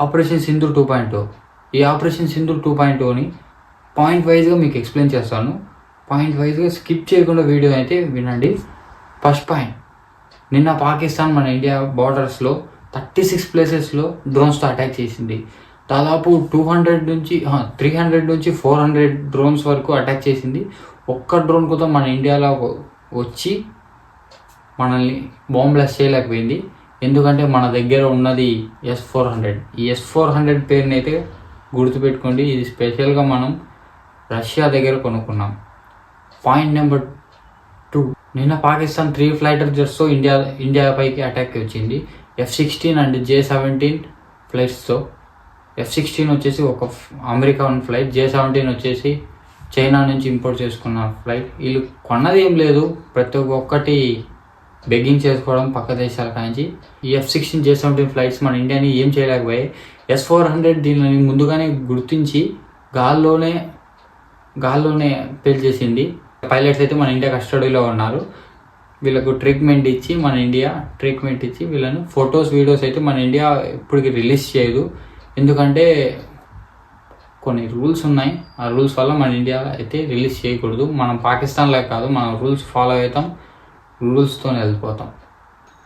Operation Sindoor two point ఈ operation Sindoor two point టూని point వైజ్గా మీకు ఎక్స్ప్లెయిన్ చేస్తాను. పాయింట్ వైజ్గా స్కిప్ చేయకుండా వీడియో అయితే వినండి. First point. నిన్న పాకిస్తాన్ మన ఇండియా బార్డర్స్లో థర్టీ సిక్స్ ప్లేసెస్లో డ్రోన్స్తో అటాక్ చేసింది. దాదాపు టూ హండ్రెడ్ నుంచి త్రీ హండ్రెడ్ నుంచి ఫోర్ హండ్రెడ్ డ్రోన్స్ వరకు అటాక్ చేసింది. ఒక్క డ్రోన్ కూడా మన ఇండియాలో వచ్చి మనల్ని బాంబ్ బ్లాస్ట్ చేయలేకపోయింది. ఎందుకంటే మన దగ్గర ఉన్నది ఎస్ ఫోర్ హండ్రెడ్ ఈ ఎస్ ఫోర్ హండ్రెడ్ పేరుని అయితే గుర్తుపెట్టుకోండి ఇది స్పెషల్గా మనం రష్యా దగ్గర కొనుక్కున్నాం. పాయింట్ నెంబర్ టూ నిన్న పాకిస్తాన్ త్రీ ఫ్లైటర్ జెట్స్తో ఇండియా ఇండియా పైకి అటాక్ వచ్చింది. F sixteen and J seventeen ఫ్లైట్స్తో F sixteen వచ్చేసి ఒక అమెరికా ఉన్న ఫ్లైట్ జే సెవెంటీన్ వచ్చేసి చైనా నుంచి ఇంపోర్ట్ చేసుకున్న ఫ్లైట్ వీళ్ళు కొన్నది ఏం లేదు ప్రతి ఒక్కటి బెగ్గింగ్ చేసుకోవడం పక్క దేశాల కాంచి. ఈ F sixteen J seventeen flights మన ఇండియాని ఏం చేయలేకపోయాయి. ఎస్ ఫోర్ హండ్రెడ్ దీనిని ముందుగానే గుర్తించి గాల్లోనే గాల్లోనే పేల్చేసింది పైలట్స్ అయితే మన ఇండియా కస్టడీలో ఉన్నారు. వీళ్ళకు ట్రీట్మెంట్ ఇచ్చి మన ఇండియా ట్రీట్మెంట్ ఇచ్చి వీళ్ళను ఫొటోస్ వీడియోస్ అయితే మన ఇండియా ఇప్పటికి రిలీజ్ చేయదు. ఎందుకంటే కొన్ని రూల్స్ ఉన్నాయి. ఆ రూల్స్ వల్ల మన ఇండియా అయితే రిలీజ్ చేయకూడదు. మనం పాకిస్తాన్లో కాదు మనం రూల్స్ ఫాలో అవుతాం. రూల్స్తో వెళ్ళిపోతాం.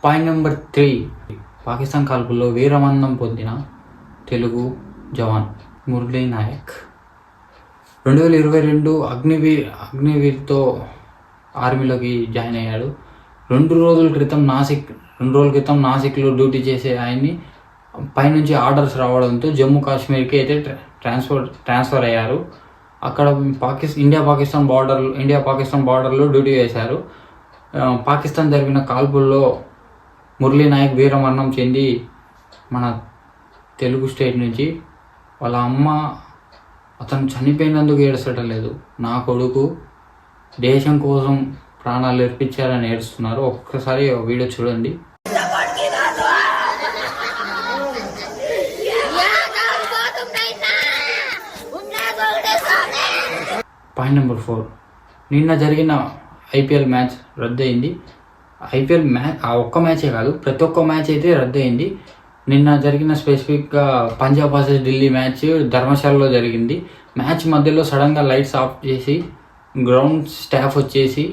పాయింట్ నెంబర్ త్రీ పాకిస్తాన్ కాల్పుల్లో వీరమరణం పొందిన తెలుగు జవాన్ మురళీ నాయక్. రెండు వేల ఇరవై రెండు అగ్నివీర్ అగ్నివీర్తో ఆర్మీలోకి జాయిన్ అయ్యాడు. రెండు రోజుల క్రితం నాసిక్ రెండు రోజుల క్రితం నాసిక్లో డ్యూటీ చేసే ఆయన్ని పైనుంచి ఆర్డర్స్ రావడంతో జమ్మూ కాశ్మీర్కి అయితే ట్రాన్స్ఫర్ ట్రాన్స్ఫర్ అయ్యారు. అక్కడ Pakistan India Pakistan border India Pakistan బార్డర్లో డ్యూటీ చేశారు పాకిస్తాన్ జరిపిన కాల్పుల్లో మురళీ నాయక్ వీరమరణం చెంది మన తెలుగు స్టేట్ నుంచి వాళ్ళ అమ్మ అతను చనిపోయినందుకు ఏడ్చడం లేదు. నా కొడుకు దేశం కోసం ప్రాణాలు నేర్పించారని ఏడుస్తున్నారు. ఒక్కసారి వీడియో చూడండి. Point number four. నిన్న జరిగిన ఐపీఎల్ మ్యాచ్ రద్దయింది. ఐపీఎల్ మ్యాచ్ ఆ ఒక్క మ్యాచే కాదు ప్రతి ఒక్క మ్యాచ్ అయితే రద్దయింది. నిన్న జరిగిన స్పెసిఫిక్గా పంజాబ్ వర్సెస్ ఢిల్లీ మ్యాచ్ ధర్మశాలలో జరిగింది. మ్యాచ్ మధ్యలో సడన్గా లైట్స్ ఆఫ్ చేసి గ్రౌండ్ స్టాఫ్ వచ్చేసి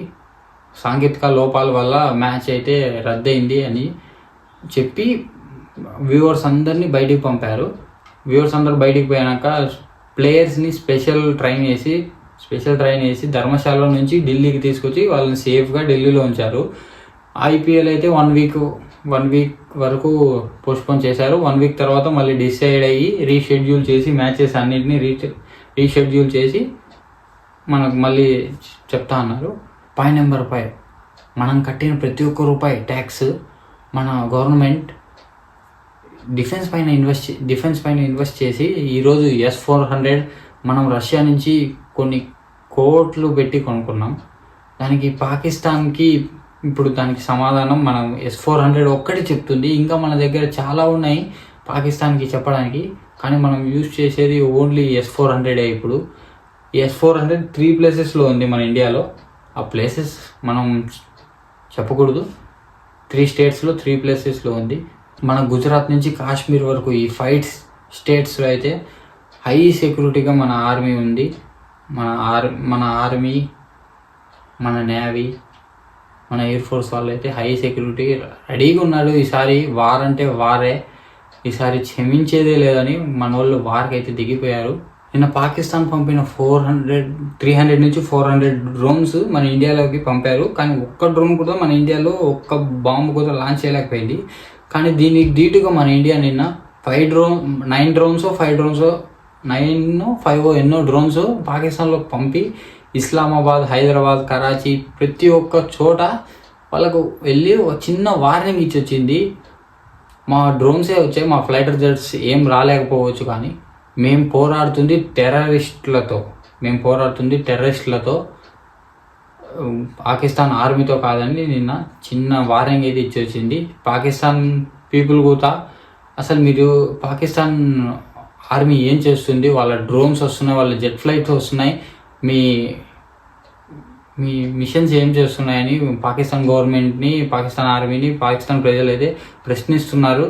సాంకేతిక లోపాల వల్ల మ్యాచ్ అయితే రద్దయింది అని చెప్పి వ్యూవర్స్ అందరినీ బయటికి పంపారు. వ్యూవర్స్ అందరు బయటికి పోయాక ప్లేయర్స్ని స్పెషల్ ట్రైన్ చేసి స్పెషల్ ట్రైన్ వేసి ధర్మశాల నుంచి ఢిల్లీకి తీసుకొచ్చి వాళ్ళని సేఫ్గా ఢిల్లీలో ఉంచారు. ఐపీఎల్ అయితే వన్ వీక్ వన్ వీక్ వరకు పోస్ట్పోన్ చేశారు. వన్ వీక్ తర్వాత మళ్ళీ డిసైడ్ అయ్యి రీషెడ్యూల్ చేసి మ్యాచెస్ అన్నింటినీ రీ రీషెడ్యూల్ చేసి మనకు మళ్ళీ చెప్తా అన్నారు. పై నెంబర్ పై మనం కట్టిన ప్రతి ఒక్క రూపాయి ట్యాక్స్ మన గవర్నమెంట్ డిఫెన్స్ పైన ఇన్వెస్ట్ డిఫెన్స్ పైన ఇన్వెస్ట్ చేసి ఈరోజు ఎస్ ఫోర్ హండ్రెడ్ మనం రష్యా నుంచి కొన్ని కోట్లు పెట్టి కొనుక్కున్నాం. దానికి పాకిస్తాన్కి ఇప్పుడు దానికి సమాధానం మనం ఎస్ ఫోర్ హండ్రెడ్ ఒక్కటి చెప్తుంది. ఇంకా మన దగ్గర చాలా ఉన్నాయి పాకిస్తాన్కి చెప్పడానికి. కానీ మనం యూజ్ చేసేది ఓన్లీ ఎస్ ఫోర్ హండ్రెడే ఇప్పుడు. ఎస్ ఫోర్ హండ్రెడ్ త్రీ ప్లేసెస్లో ఉంది మన ఇండియాలో. ఆ ప్లేసెస్ మనం చెప్పకూడదు. త్రీ స్టేట్స్లో త్రీ ప్లేసెస్లో ఉంది. మన గుజరాత్ నుంచి కాశ్మీర్ వరకు ఈ ఫైవ్ స్టేట్స్లో అయితే హై సెక్యూరిటీగా మన ఆర్మీ ఉంది. మన ఆర్ మన ఆర్మీ మన నేవీ మన ఎయిర్ ఫోర్స్ వాళ్ళు అయితే హై సెక్యూరిటీ రెడీగా ఉన్నాడు ఈసారి వార్ అంటే వారే. ఈసారి క్షమించేదే లేదని మన వాళ్ళు వార్కి అయితే దిగిపోయారు. నిన్న పాకిస్తాన్ పంపిన ఫోర్ హండ్రెడ్ త్రీ హండ్రెడ్ నుంచి ఫోర్ హండ్రెడ్ డ్రోన్స్ మన ఇండియాలోకి పంపారు. కానీ ఒక్క డ్రోన్ కూడా మన ఇండియాలో ఒక్క బాంబు కూడా లాంచ్ చేయలేకపోయింది. కానీ దీనికి ధీటుగా మన ఇండియా నిన్న five drone nine drones five drones nine five ఎన్నో డ్రోన్స్ పాకిస్తాన్లో పంపి ఇస్లామాబాద్ హైదరాబాద్ కరాచీ ప్రతి ఒక్క చోట వాళ్ళకు వెళ్ళి ఒక చిన్న వార్నింగ్ ఇచ్చి వచ్చింది మా డ్రోన్సే వచ్చాయి మా ఫ్లైట్ రిజల్ట్స్ ఏం రాలేకపోవచ్చు కానీ మేము పోరాడుతుంది టెర్రరిస్టులతో మేము పోరాడుతుంది టెర్రరిస్టులతో పాకిస్తాన్ ఆర్మీతో కాదని నిన్న చిన్న వార్నింగ్ అయితే ఇచ్చి వచ్చింది పాకిస్తాన్ పీపుల్ కూడా అసలు మీరు పాకిస్తాన్ ఆర్మీ ఏం చేస్తుంది? వాళ్ళ డ్రోన్స్ వస్తున్నాయి వాళ్ళ జెట్ ఫ్లైట్స్ వస్తున్నాయి. మీ మీ మిషన్స్ ఏం చేస్తున్నాయని పాకిస్తాన్ గవర్నమెంట్ని పాకిస్తాన్ ఆర్మీని పాకిస్తాన్ ప్రజలు అయితే ప్రశ్నిస్తున్నారు.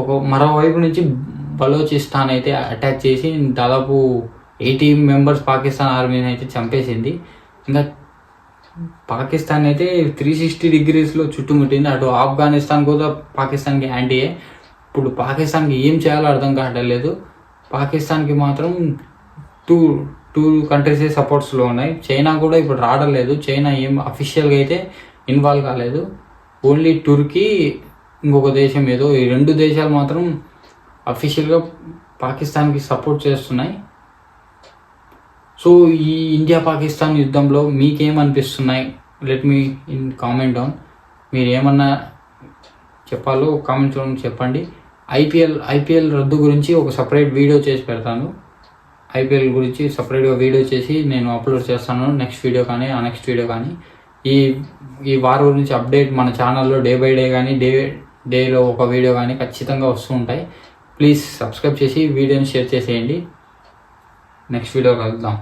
ఒక మరోవైపు నుంచి బలోచిస్తాన్ అయితే అటాక్ చేసి దాదాపు ఎయిటీ మెంబర్స్ పాకిస్తాన్ ఆర్మీని అయితే చంపేసింది. ఇంకా పాకిస్తాన్ అయితే త్రీ సిక్స్టీ డిగ్రీస్లో చుట్టుముట్టింది. అటు ఆఫ్ఘనిస్తాన్ కూడా పాకిస్తాన్కి యాంటీయే ఇప్పుడు పాకిస్తాన్కి ఏం చేయాలో అర్థం కావట్లేదు పాకిస్తాన్కి మాత్రం టూ టూ కంట్రీసే సపోర్ట్స్లో ఉన్నాయి. చైనా కూడా ఇప్పుడు రావడం లేదు. చైనా ఏం అఫీషియల్గా అయితే ఇన్వాల్వ్ కాలేదు. ఓన్లీ టుర్కీ ఇంకొక దేశం ఏదో ఈ రెండు దేశాలు మాత్రం అఫీషియల్గా పాకిస్తాన్కి సపోర్ట్ చేస్తున్నాయి. సో ఈ ఇండియా పాకిస్తాన్ యుద్ధంలో మీకేమనిపిస్తున్నాయి let me in comment down మీరు ఏమన్నా చెప్పాలో కామెంట్ చెప్పండి. ఐపీఎల్ ఐపీఎల్ రద్దు గురించి ఒక సపరేట్ వీడియో చేసి పెడతాను. ఐపీఎల్ గురించి సపరేట్గా వీడియో చేసి నేను అప్లోడ్ చేస్తాను. నెక్స్ట్ వీడియో కానీ ఆ నెక్స్ట్ వీడియో కానీ. ఈ ఈ వారం గురించి అప్డేట్ మన ఛానల్లో డే బై డే కానీ డే డేలో ఒక వీడియో కానీ ఖచ్చితంగా వస్తూ ఉంటాయి. ప్లీజ్ సబ్స్క్రైబ్ చేసి వీడియోని షేర్ చేసేయండి. నెక్స్ట్ వీడియో కలుద్దాం.